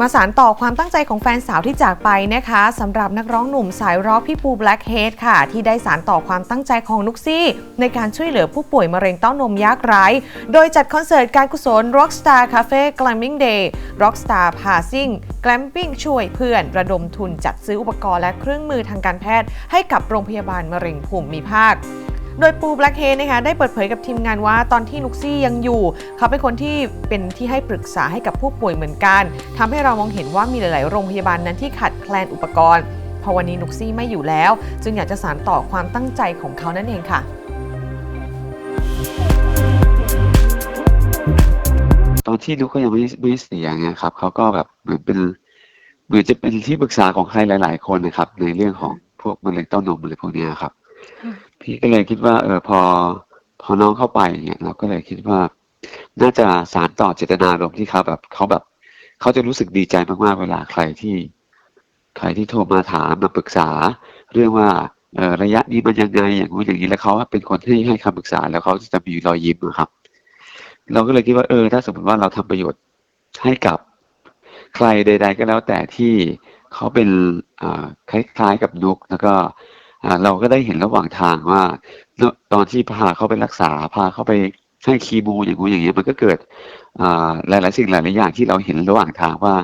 มาสารต่อความตั้งใจของแฟนสาวที่จากไปนะคะสำหรับนักร้องหนุ่มสายร็อกพี่ปูแบล็กเฮดค่ะ ที่ได้สารต่อความตั้งใจของนุกซี่ ในการช่วยเหลือผู้ป่วยมะเร็งเต้านมยากไร้ โดยจัดคอนเสิร์ตการกุศล Rockstar Cafe Glamping Day Rockstar Passing Glamping ช่วยเพื่อนระดมทุนจัดซื้ออุปกรณ์และเครื่องมือทางการแพทย์ ให้กับโรงพยาบาลมะเร็งภูมิภาค โดยปูแบล็กเฮดนะคะได้เปิดเผยกับทีมงานว่าตอนที่นุกซี่ยังอยู่ เขาเป็นคนที่เป็นที่ให้ปรึกษาให้กับผู้ป่วยเหมือนกันทำให้เรามองเห็นว่ามีหลาย ๆ โรงพยาบาลนั้นที่ขาดแคลนอุปกรณ์พอวันนี้นุกซี่ไม่อยู่แล้ว จึงอยากจะสานต่อความตั้งใจของเขานั่นเองค่ะ ตอนที่นุกก็ยังไม่ไม่เสียไงครับเขาก็แบบเหมือนเป็นเหมือนจะเป็นที่ปรึกษาของใครหลาย ๆ คนนะครับ ในเรื่องของพวกมะเร็งเต้านมอะไรพวกนี้ครับ พี่ก็เลยคิดว่า เออพอ พอน้องเข้าไปเนี่ยเราก็เลยคิดว่า น่าจะสารต่อเจตนารมณ์ที่เขาแบบเขาแบบเขาจะรู้สึกดีใจมากๆเวลาใครที่ ใครที่โทรมาถามมาปรึกษา เรื่องว่าเออระยะนี้มันยังไงอย่างนู้นอย่างนี้แล้วเขาเป็นคนที่ให้คำปรึกษาแล้วเขาจะมีรอยยิ้มอะครับ เราก็เลยคิดว่าเออ ถ้าสมมติว่าเราทำประโยชน์ให้กับใครใด ๆ ก็แล้วแต่ที่เขาเป็นคล้ายๆกับนุกแล้วก็ เราก็ได้เห็นระหว่างทางว่า ตอนที่พาเขาไปรักษาพาเขาไปให้คีโมอย่างงู้อย่างเงี้ยมันก็เกิดอ่ายหลายสิ่งหลายๆอย่างที่เราเห็นระหว่างทางว่า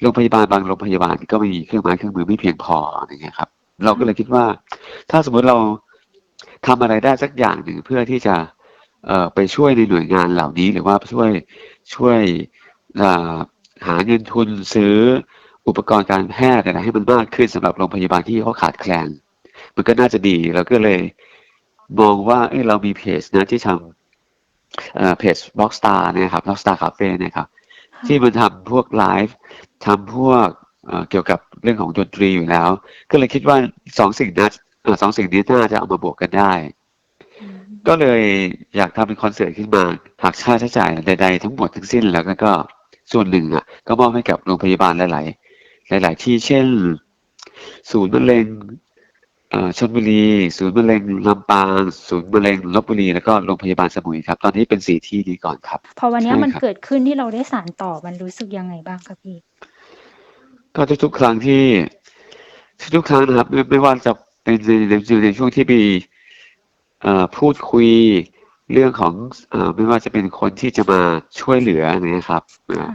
โรงพยาบาลบางโรงพยาบาลก็ไม่มีเครื่องไม้เครื่องมือไม่เพียงพออย่างเงี้ยครับ เราก็เลยคิดว่า ถ้าสมมติเราทำอะไรได้สักอย่างหนึ่งเพื่อที่จะเอ่อไปช่วยในหน่วยงานเหล่านี้ หรือว่าช่วยช่วยหาเงินทุนซื้ออุปกรณ์การแพทย์อะไรให้มันมากขึ้นสำหรับโรงพยาบาลที่เขาขาดแคลน มันก็น่าจะดีเราก็เลยมองว่าเอ้ยเรามีเพจนะที่ทำเอ่อเพจ Rockstar เนี่ยครับ Rockstar Cafe เนี่ยครับ ที่มันทำพวกไลฟ์ทำพวกเอ่อเกี่ยวกับเรื่องของดนตรีอยู่แล้ว ก็เลยคิดว่าสองสิ่งนั้นเอ่อสองสิ่งนี้น่าจะเอามาบวกกันได้ ก็เลยอยากทำเป็นคอนเสิร์ตขึ้นมาหักค่าใช้จ่ายใดๆทั้งหมดทั้งสิ้นแล้วก็ก็ส่วนหนึ่งอะ ก็มอบให้กับโรงพยาบาลหลาย ๆ หลาย ๆ ที่เช่น ศูนย์มะเร็งเอ่อ ชลบุรี ศูนย์มะเร็งลำปาง ศูนย์มะเร็งลบบุรี แล้วก็โรงพยาบาลสมุยครับ ตอนนี้เป็นสี่ที่นี้ก่อนครับ พอวันเนี้ยใช่มันครับเกิดขึ้นที่เราได้สารต่อมันรู้สึกยังไงบ้างคะพี่ ก็ทุกๆครั้งที่ ทุกๆครั้งนะครับ ไม่ไม่ว่าจะเป็นในในในช่วงที่มีเอ่อพูดคุยเรื่องของเอ่อไม่ว่าจะเป็นคนที่จะมาช่วยเหลือนะครับเอ่อ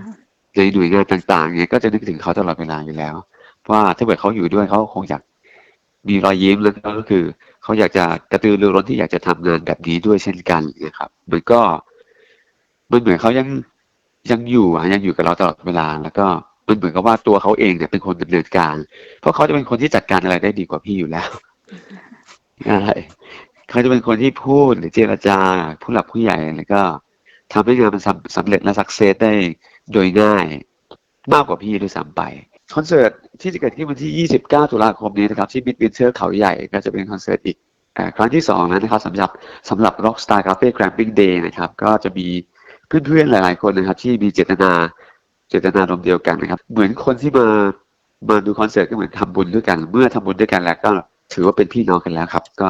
ในหน่วยงานต่างๆเนี่ยก็จะนึกถึงเขาตลอดเวลาอยู่แล้วว่าถ้าเกิดเขาอยู่ด้วยเขาคงอยาก มีรอยยิ้มแล้วก็คือเขาอยากจะกระตือรือร้นที่อยากจะทำงานแบบนี้ด้วยเช่นกันนะครับ มันก็มันเหมือนเขายังยังอยู่อะยังอยู่กับเราตลอดเวลา แล้วก็มันเหมือนกับว่าตัวเขาเองเนี่ยเป็นคนดำเนินการ เพราะเขาจะเป็นคนที่จัดการอะไรได้ดีกว่าพี่อยู่แล้วใช่เขาจะเป็นคนที่พูดหรือเจรจา ผู้หลักผู้ใหญ่แล้วก็ทำให้งานมันสำสำเร็จและสักเซสได้โดยง่าย มากกว่าพี่ด้วยซ้ำไป คอนเสิร์ตที่จะเกิดขึ้นวันที่ 29 ตุลาคมนี้นะครับ ที่มิดวินเทอร์เขาใหญ่ก็จะเป็นคอนเสิร์ตอีกครั้งที่สองแล้วนะครับสำหรับสำหรับ Rockstar Cafe Glamping Day นะครับ ก็จะมีเพื่อนๆหลายๆคนนะครับ ที่มีเจตนาเจตนารมณ์เดียวกันนะครับ เหมือนคนที่มามาดูคอนเสิร์ตก็เหมือนทำบุญด้วยกัน เมื่อทำบุญด้วยกันแล้วก็ถือว่าเป็นพี่น้องกันแล้วครับ ก็